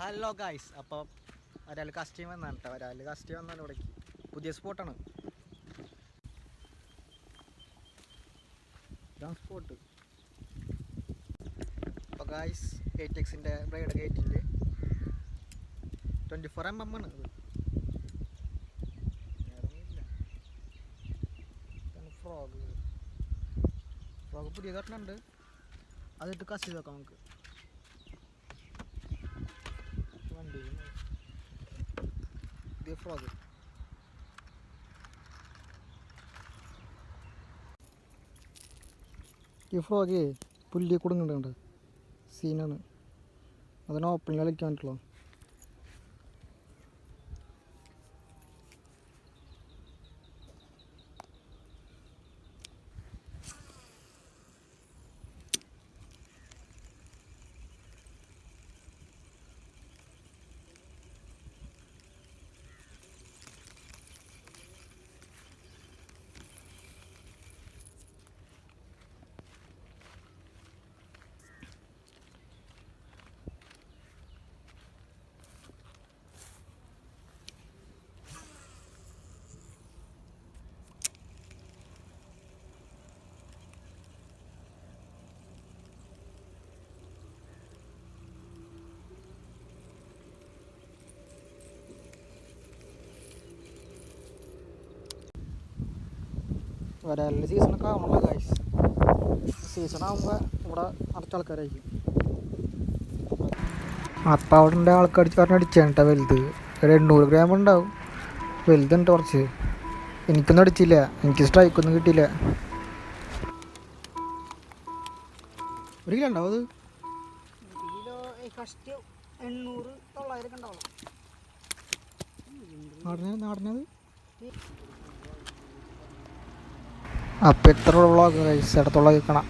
Hello guys അപ്പോൾ ഒരാൾ customer വന്നാണ് കേട്ടോ ഒരാൾ കസ്റ്റമർ വന്നാണ് ഇവിടേക്ക് പുതിയ സ്പോട്ടാണ് സ്പോട്ട് അപ്പോൾ ഗായ്സ് എയ്റ്റ് എക്സിന്റെ ബ്രൈഡ് ഗേറ്റിന്റെ ട്വന്റി ഫോർ എം എം ആണ്. ഇതാണ് ഫ്രോഗ് ഫ്രോഗ് പുതിയ കെട്ടണുണ്ട് അതിട്ട് കസ് ചെയ്ത് നോക്കാം നമുക്ക്. പുതിയ ഫ്രോഗ് ഈ ഫ്രോഗ് പുല്ലി കൊടുങ്ങുന്നുണ്ട് സീനാണ്. അതിന് ഓപ്പണിൽ കളിക്കാൻ പറ്റുള്ളൂ. വരാനുള്ള സീസണൊക്കെ ആവണല്ലോ ഗൈസ് സീസൺ ആകുമ്പോൾ ഇവിടെ നിറച്ച ആൾക്കാരായിരിക്കും. അപ്പം അവിടെ ഉണ്ട് ആൾക്കാർ പറഞ്ഞ അടിച്ചാണ് കേട്ടോ വലുത്. ഒരു എണ്ണൂറ് ഗ്രാം ഉണ്ടാവും. വലുതുണ്ട് കുറച്ച്. എനിക്കൊന്നും അടിച്ചില്ല. എനിക്ക് സ്ട്രൈക്കൊന്നും കിട്ടിയില്ല. ഒരു കിലോ ഉണ്ടാവും അത്? കിലോ ഫസ്റ്റ് എണ്ണൂറ് തൊള്ളായിരം ഒക്കെ ഉണ്ടാവും നാടന നാടനത് അപ്പം എത്ര വ്ളോഗ് ഗൈസ് ഇടത്തുള്ള കേൾക്കണം